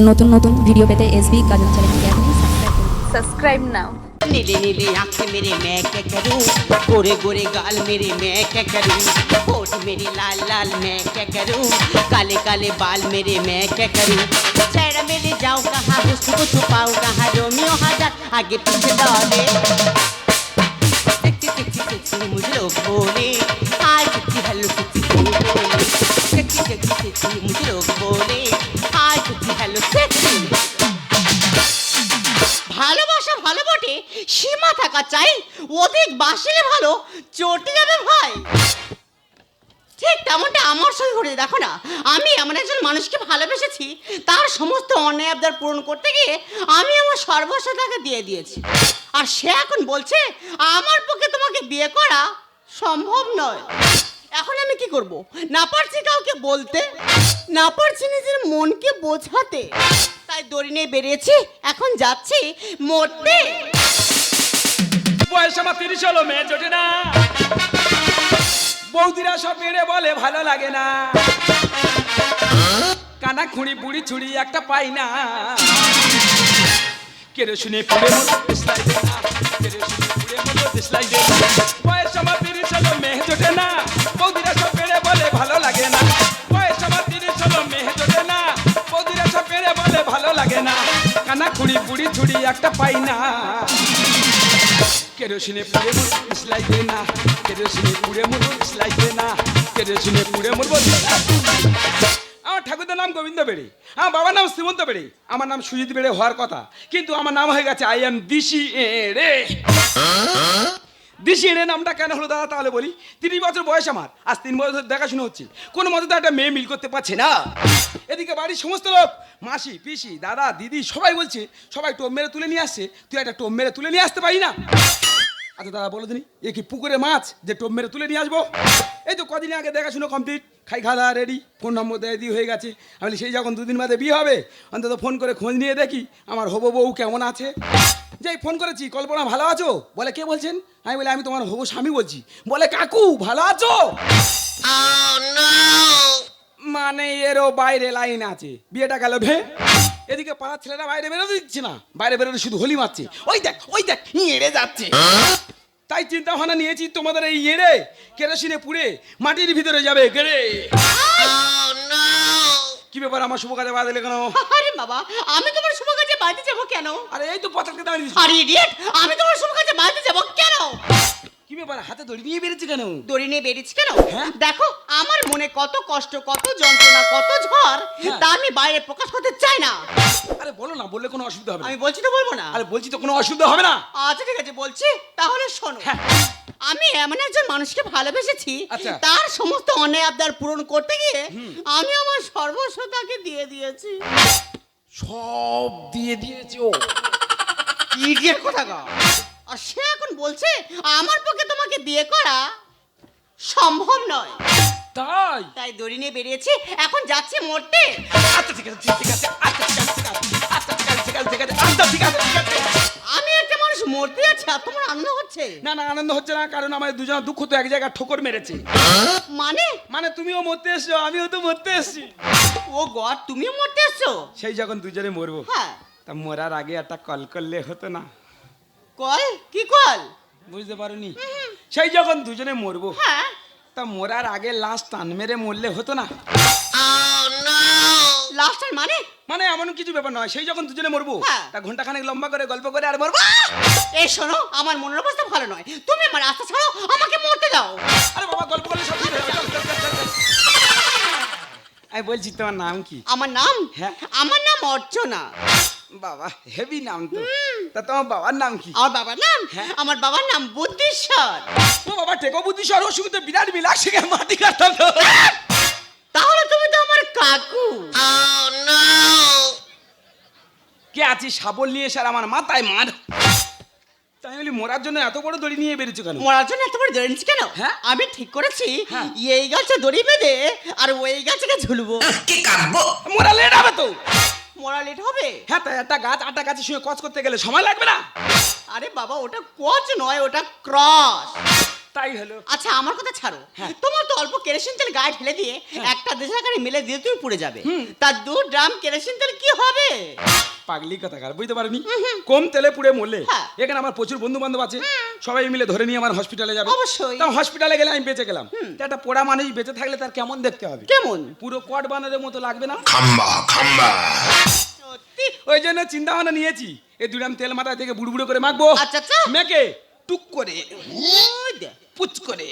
নতুন নতুন ভিডিও পেতে এসবি গাজন চ্যানেলকে আপনি সাবস্ক্রাইব করুন सब्सक्राइब नाउ नीले नीले आंखें मेरे मैं क्या करूं गोरे गोरे गाल मेरे मैं क्या करूं होठ मेरे लाल लाल मैं क्या करूं काले काले बाल मेरे मैं क्या करूं चेहरा मेरे जाऊं कहाँ उसको छुपाऊं कहाँ रोमियो हजार आगे पीछे दौड़े বাসিলে ভালো চটে যাবে ভাই। ঠিক তেমনটা আমার সঙ্গে ঘটে দেখো না, আমি এমন একজন মানুষকে ভালোবেসেছি, তার সমস্ত অন্যায় আবদার পূরণ করতে গিয়ে আমি আমার সর্বস্ব তাকে দিয়ে দিয়েছি। আর সে এখন বলছে, আমার পক্ষে তোমাকে বিয়ে করা সম্ভব নয়। এখন আমি কি করব? না পারছি কাউকে বলতে, না পারছি নিজের মনকে বোঝাতে। তাই দড়ি নিয়ে বেরিয়েছি, এখন যাচ্ছি মরতে। বয়স আমার তিরিশ হলো, মেয়ে জোটে না। বৌদিরা সব মেরে বলে, ভালো লাগে না। কানা খুঁড়ি, বুড়ি ছুড়ি একটা পাই না। কেড়ে শুনে পুড়ে মতো মতো বয়স আমার তিরিশ হলো, মেয়ে জোটে না। বৌদিরা সব মেরে বলে, ভালো লাগে না। বয়স আমার তিরিশ হলো, মেয়ে জোটে না। বৌদিরা সব মেরে বলে, ভালো লাগে না। কানা খুঁড়ি, বুড়ি ছুড়ি একটা পাই না। কেরোসিনে পুড়ে মরবো না। কেরোসিনে পুড়ে না। কেরোসিনে আমার ঠাকুরদার নাম গোবিন্দ বেড়ে, আমার বাবার নাম শ্রীমন্ত বেড়ে, আমার নাম সুজিত বেড়ে হওয়ার কথা। কিন্তু আমার নাম হয়ে গেছে আই এম দিশি রে দিশি এনে নামটা কেন হলো দাদা, তাহলে বলি, তিরিশ বছর বয়স আমার, আজ তিন বছর দেখাশোনা হচ্ছে। কোনো মতে তো একটা মেয়ে মিল করতে পারছে না। এদিকে বাড়ির সমস্ত লোক, মাসি, পিসি, দাদা, দিদি, সবাই বলছে, সবাই টোপ মেরে তুলে নিয়ে আসছে। তুই একটা টোপ মেরে তুলে নিয়ে আসতে পারি না। আচ্ছা দাদা বলো দিনি। এ কি পুকুরে মাছ? যে টোপ মেরে তুলে নিয়ে আসব? এই তো কদিন আগে দেখাশুনো কমপ্লিট খাই খাওয়া রেডি ফোন নম্বর দেয় দিয়ে হয়ে গেছে। আমি সেই যখন দুদিন বাদে বিয়ে হবে অন্তত ফোন করে খোঁজ নিয়ে দেখি আমার হব বউ কেমন আছে। যেই ফোন করেছি কল্পনা ভালো আছো? বলে কে বলছেন? আমি বলি আমি তোমার হব স্বামী বলছি। বলে কাকু ভালো আছো? মানে এরও বাইরে লাইন আছে। বিয়েটা গেল ভে এদিকে পাড়ার ছেলেরা বাইরে বেরোতে দিচ্ছে না। বাইরে বেরোলে শুধু হোলি মারছে। ওই দেখ ওই দেখ এড়ে যাচ্ছে। তাই চিন্তা ভাবনা নিয়েছি তোমাদের এই এড়ে কেরোসিনে পুড়ে মাটির ভিতরে যাবে গেড়ে। কি ব্যাপার আমার শুভ কাজে বাদ দিলে কেন? আরে বাবা আমি তোমার শুভ কাজে বাড়িতে যাব কেন? আরে এই তো পচারকে দাঁড়িয়ে। আরে ইডিয়েট আমি তোমার শুভ কাজে বাড়িতে যাব কেন? কি ব্যাপার হাতে দড়ি নিয়ে বেরিয়েছে কেন? দড়ি নিয়ে বেরিয়েছি কেন? হ্যাঁ? দেখো আমার মনে কত কষ্ট কত যন্ত্রণা কত ঝড় হ্যাঁ। তা আমি বাইরে প্রকাশ করতে চাই না। আরে বলো না বললে কোনো অসুবিধা হবে না। আমি বলছি তো বলব না। আরে বলছি তো কোনো অসুবিধা হবে না। আচ্ছা ঠিক আছে বলছি তাহলে শোনো। হ্যাঁ। আমি এমন একজন মানুষকে ভালোবেসেছি আচ্ছা। তার সমস্ত অন্যায় আবদার পূরণ করতে গিয়ে আমি আমার সর্বস্ব তাকে দিয়ে দিয়েছি। সব দিয়ে দিয়েছি ও। ইডিয়েট কথা গা আর সে এখন বলছে আমার পক্ষে তোমাকে বিয়ে করা সম্ভব নয়। তাই? তাই দড়ি নিয়ে বেরিয়েছি এখন যাচ্ছে মরতে। আচ্ছা ঠিক আছে ঠিক আছে আচ্ছা ঠিক আছে আচ্ছা ঠিক আছে ঠিক আছে আচ্ছা ঠিক আছে ঠিক আছে। আমি একটা মানুষ মরতে যাচ্ছে আর তোমার আনন্দ হচ্ছে? না না আনন্দ হচ্ছে না কারণ আমার দুজনের দুঃখ তো এক জায়গায় ঠোকর মেরেছে। মানে? মানে তুমিও মরতে এসছো আমিও তো মরতে এসছি। ও গড তুমিও মরতে এসছো? সেই যখন দুজনে মরবো হ্যাঁ। তা মরার আগে একটা কল করলে হতো না। কল? কি কল? বুঝতে পারোনি? সেই যখন দুজনে মরবো হ্যাঁ। তা মরার আগে লাস্ট টান মেরে মরলে হতো না। লাস্ট মানে? মানে এমন কিছু ব্যাপার নয় সেই যখন দুজনে মরবো হ্যাঁ। তা ঘণ্টা খানেক লম্বা করে গল্প করে আর মরবো। এই শোনো আমার মনের অবস্থা ভালো নয়। তুমি আমার রাস্তা ছাড়ো আমাকে মরতে দাও। আরে বাবা গল্প করলে সব ঠিক হয়ে। আমি বলছি তোমার নাম কি? আমার নাম? হ্যাঁ। আমার নাম অর্চনা। বাবা হেভি নাম তো। তা তোমার বাবার নাম কি? আমার বাবার নাম? হ্যাঁ। আমার বাবার নাম বুদ্ধিশ্বর। ও বাবা টেকো বুদ্ধি সর ওর সঙ্গে তো বিরাট মিল একসঙ্গে মাটি কাটতাম তো। তাহলে তুমি তো আমার কাকু। কে আছিস শাবল নিয়ে এসে আমার মাথায় মার। তাই বলি মরার জন্য এত বড় দড়ি নিয়ে বেরিয়েছো কেন? মরার জন্য এত বড় দৌড়েছি কেন? হ্যাঁ? আমি ঠিক করেছি হ্যাঁ। এই গাছে দড়ি বেঁধে আর ওই গাছকে ঝুলবো। মরা লেট হবে তো। মরা লেট হবে। হ্যাঁ তাই একটা গাছ আটা গাছের সঙ্গে কচ করতে গেলে সময় লাগবে না? আরে বাবা ওটা কচ নয় ওটা ক্রস। তাই হলো। আচ্ছা আমার কথা ছাড়ো। হ্যাঁ। তোমার তো অল্প কেরোসিন তেল গায়ে ঢেলে দিয়ে একটা দেশের গাড়ি মেলে দিয়ে তুমি পুড়ে যাবে। তার দু ড্রাম কেরোসিন তেল কি হবে? পাগলি কথাকার বুঝতে পারিনি? কম তেলে পুড়ে মরলে হ্যাঁ। এখানে আমার প্রচুর বন্ধু বান্ধব আছে সবাই মিলে ধরে নিয়ে আমার হসপিটালে যাবে। অবশ্যই। তা হসপিটালে গেলে আমি বেঁচে গেলাম। একটা পোড়া মানুষ বেঁচে থাকলে তার কেমন দেখতে হবে? কেমন? পুরো কট বানানোর মতো লাগবে না? খাম্বা খাম্বা। সত্যি? ওই জন্য চিন্তা ভাবনা নিয়েছি এই দুরাম তেল মাথা থেকে বুড়ো বুড়ো করে মাখবো। আচ্ছা, আচ্ছা। মেকে টুক করে পুচ করে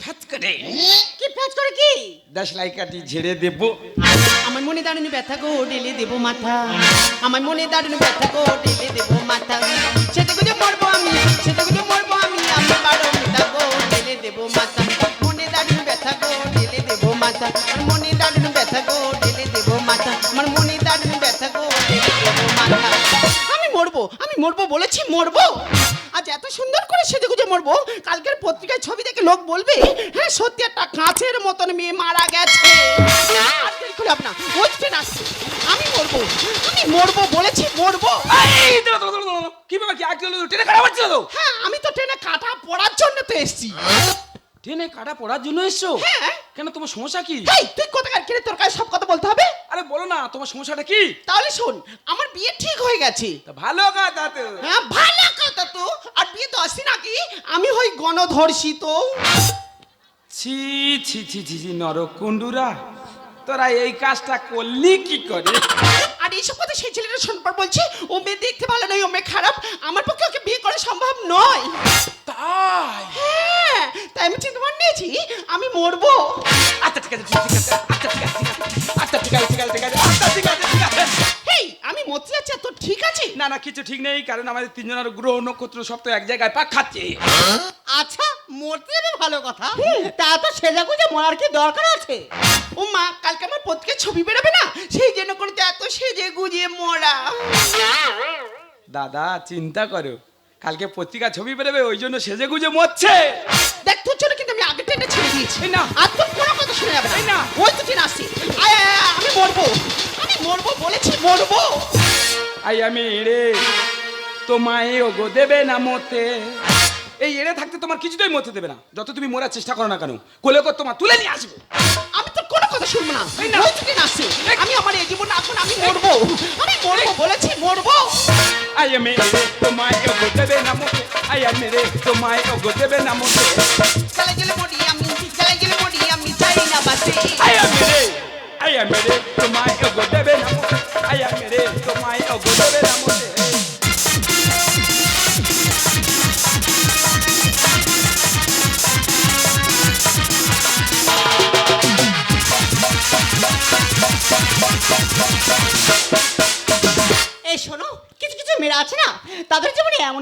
ফ্যাচ করে কি ফ্যাচ করে কি? দাস লাইকাটি ঝেড়ে দেবো। আমার মনে দাঁড়ানো ব্যথা গো ডেলে দেবো মাথা। আমার মনে দাঁড়ানো ব্যথা গো ডেলে দেবো মাথা। সেটা গুজে পড়ব আমি সেটা মরবো বলেছি মরবো? আজ এত সুন্দর করে সেজে গুজে মরবো কালকের পত্রিকায় ছবি দেখে লোক বলবে হ্যাঁ সত্যি একটা কাঁচের মতন মেয়ে মারা গেছে। আর দেরি করে লাভ না ওই ট্রেন আসছে। আমি মরবো আমি মরবো বলেছি মরবো। কি ব্যাপার কি আগে ট্রেনে কাটা পড়ছিল তো? হ্যাঁ আমি তো ট্রেনে কাটা পড়ার জন্য তো এসছি। ট্রেনে কাটা পড়ার জন্য এসছো? হ্যাঁ। কেন তোমার সমস্যা কি? তুই কোথাকার? কিনে তোর কাছে সব কথা বলতে হবে? আরে বলো না তোমার সমস্যাটা কি? তাহলে শোন আমার বিয়ে ঠিক হয়ে গেছে। তা ভালো কথা তো। হ্যাঁ ভালো কথা তো। আর বিয়ে তো আসি নাকি? আমি হই গণধর্ষিত। ছি ছি ছি ছি ছি নরকুণ্ডুরা তোরা এই কাজটা করলি কি করে? আর এইসব কথা সেই ছেলেটা শোনবার বলছে ও মেয়ে দেখতে ভালো নয় ও মেয়ে খারাপ। আমার পক্ষে ওকে বিয়ে করা সম্ভব নয়। তাই? হ্যাঁ তাই আমি চিন্তা নিয়েছি আমি মরবো। আচ্ছা ঠিক আছে ঠিক আছে। না কিছু ঠিক নেই কারণ আমাদের তিনজনের গ্রহ নক্ষত্র সব তো এক জায়গায় পাক খাচ্ছে। আচ্ছা মরতে যাবে ভালো কথা। তা তো সেজা গুজে মরার কি দরকার আছে? ও মা কালকে আমার পত্রিকায় ছবি বেরোবে না? সেই জন্য করে তো এত সেজে গুজিয়ে মরা। দাদা চিন্তা করো। কালকে পত্রিকা ছবি বেরোবে ওই জন্য সেজে গুজে মরছে। দেখ তোর জন্য কিন্তু আমি আগে ট্রেনটা ছেড়ে দিয়েছি। না। আর তোর কোনো কথা শুনে যাবে না। ওই তো ট্রেন আসছে আমি মরবো। আমি মরবো বলেছি মরবো। আই আমি এড়ে তোমায় ওগো দেবে না মতে। এই এড়ে থাকতে তোমার কিছুতেই মতে দেবে না। যত তুমি মরার চেষ্টা করো না কেন কোলে কর তোমার তুলে নিয়ে আসবে। আমি তো কোনো কথা শুনব না। এই না। আসছে আমি আমার এই জীবন এখন আমি মরবো। আমি মরবো বলেছি মরবো। আই আমি তোমায় ওগো দেবে না মতে। আই আমি রে তোমায় ওগো দেবে না মতে। চালাই গেলে মরি আমি চালাই গেলে মরি আমি চাই না বাসে আই আমি রে আই আমি রে তোমায় ওগো দেবে না মতে। আই আমি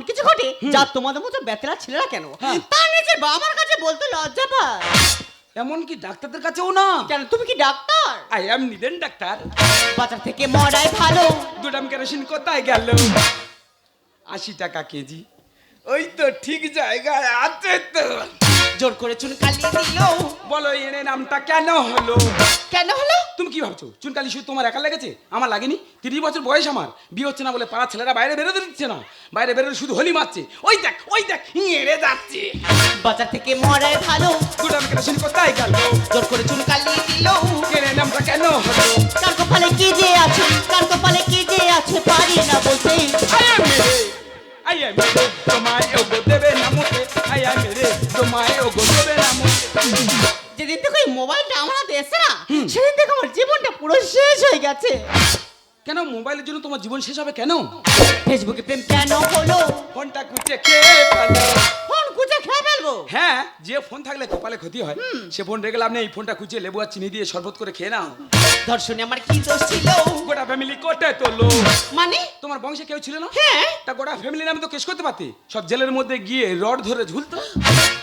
কিছু ঘটে যা তোমাদের মতো বেতলা ছেলেরা কেন? তা তার নিজের বাবা আমার কাছে বলতে লজ্জা পায়। এমনকি ডাক্তারদের কাছেও না? কেন তুমি কি ডাক্তার? আই এম নিদেন ডাক্তার। বাজার থেকে মরাই ভালো। দুটাম কেরোসিন কোথায় গেল? আশি টাকা কেজি। ওই তো ঠিক জায়গায় আছে তো। জোর করে চুন কালিয়ে দিল। বলো এনে নামটা কেন হলো? কেন হলো? তুমি কি ভাবছ? চুনকালি শুধু তোমার একা লেগেছে? আমার লাগেনি? তিরিশ বছর বয়স আমার। বিয়ে হচ্ছে না বলে পাড়া ছেলেরা বাইরে বেরোতে দিচ্ছে না। বাইরে বেরোলে শুধু হোলি মারছে। ওই দেখ ওই দেখ এড়ে যাচ্ছে। বাজার থেকে মরাই ভালো। দুটাম কেরোসিন কোথায় গেল? জোর করে চুন কালিয়ে দিল এনে নামটা কেন হলো? কার কপালে কি যে আছে? কার কপালে কি যে আছে? পারি না বলতে। আয়া মেরে আয়া মেরে তোমায় ওগো দেবে না মুখে। মেরে তোমায় ওগো দেবে না যেদিন থেকে ওই মোবাইলটা আমার হাতে এসে না সেদিন থেকে আমার জীবনটা পুরো শেষ হয়ে গেছে। কেন? মোবাইলের জন্য তোমার জীবন শেষ হবে কেন? ফেসবুকে প্রেম কেন হলো? ফোনটা কুচে কে খেয়ে ফেলব? হ্যাঁ যে ফোন থাকলে কপালে ক্ষতি হয়। সে ফোন রেখে লাভ নেই ফোনটা কুচিয়ে লেবু আর চিনি দিয়ে শরবত করে খেয়ে নাও। ধর্ষণে আমার কি দোষ ছিল? গোটা ফ্যামিলি কোটে তোলো। মানে? তোমার বংশে কেউ ছিল না? হ্যাঁ। তা গোটা ফ্যামিলি নামে তো কেস করতে পারতে? সব জেলের মধ্যে গিয়ে রড ধরে ঝুলতো?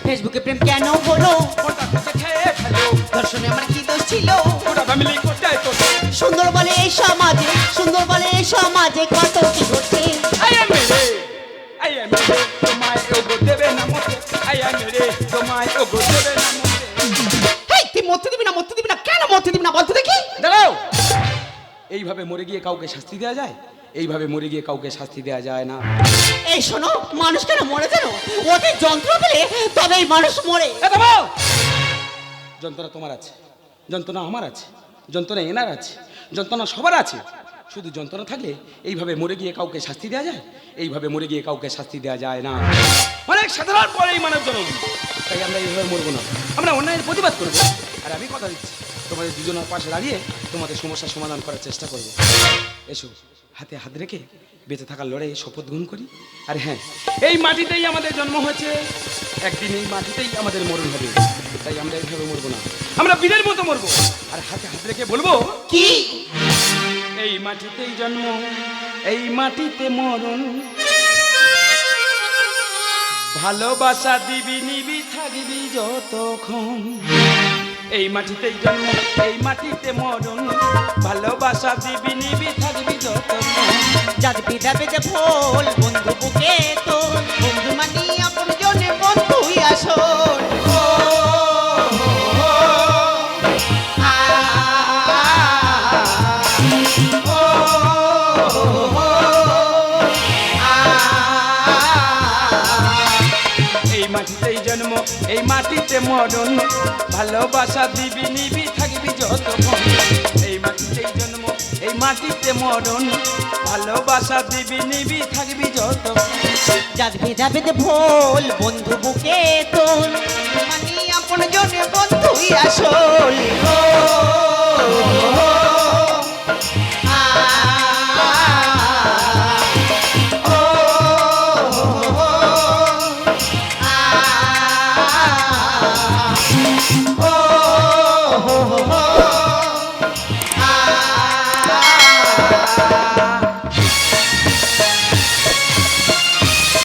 ফেসবুকে প্রেম কেন হলো ফোনটা কুচে খেয়ে ফেলো। ধর্ষণে আমার কি দোষ ছিল? গোটা ফ্যামিলি কোটে তোলো। সুন্দর বলে এই সমাজে সুন্দর বলে এই সমাজে কত কি ঘটছে আয়া মেরে আয়া মেরে তোমায় ওগো দেবে না। তুই মরতে দিবি না মরতে দিবি না কেন মরতে দিবি না বলতে দেখি। দাঁড়াও। এইভাবে মরে গিয়ে কাউকে শাস্তি দেওয়া যায়? এইভাবে মরে গিয়ে কাউকে শাস্তি দেওয়া যায় না। এই শোনো মানুষ কেন মরে যেন ওদের যন্ত্র পেলে তবেই মানুষ মরে। যন্ত্রণা তোমার আছে যন্ত্রণা আমার আছে যন্ত্রণা এনার আছে যন্ত্রণা সবার আছে। শুধু যন্ত্রণা থাকলে এইভাবে মরে গিয়ে কাউকে শাস্তি দেওয়া যায়? এইভাবে মরে গিয়ে কাউকে শাস্তি দেওয়া যায় না। অনেক সাধারণ পরেই মানব জনম। তাই আমরা এইভাবে মরবো না। আমরা অন্যায়ের প্রতিবাদ করব। আর আমি কথা দিচ্ছি। তোমাদের দুজনের পাশে দাঁড়িয়ে তোমাদের সমস্যার সমাধান করার চেষ্টা করব। এসো, হাতে হাত রেখে বেঁচে থাকার লড়াই শপথ গ্রহণ করি। আর হ্যাঁ এই মাটিতেই আমাদের জন্ম হয়েছে। একদিন এই মাটিতেই আমাদের মরণ হবে। তাই আমরা এইভাবে মরবো না। আমরা বীরের মতো মরবো। আর হাতে হাত রেখে বলব, কি? এই মাটিতেই জন্ম, এই মাটিতে মরণ। ভালোবাসা দিবি নিবি, থাকবি যতক্ষণ। এই মাটিতেই জন্ম, এই মাটিতে মরণ। ভালোবাসা দিবি নিবি, থাকবি যতক্ষণ। যাদবি দেবে যে ভোল, বন্ধু বুকে মাটিতেই জন্ম, এই মাটিতে মরণ। ভালোবাসা দিবি, নিবি, থাকবি যতক্ষণ। এই মাটিতেই জন্ম, এই মাটিতে মরণ। ভালোবাসা দিবি, নিবি, থাকবি যাদের যাবে যে ভোল বন্ধু বুকে তো মানি আপন জনে বন্ধুই আসল।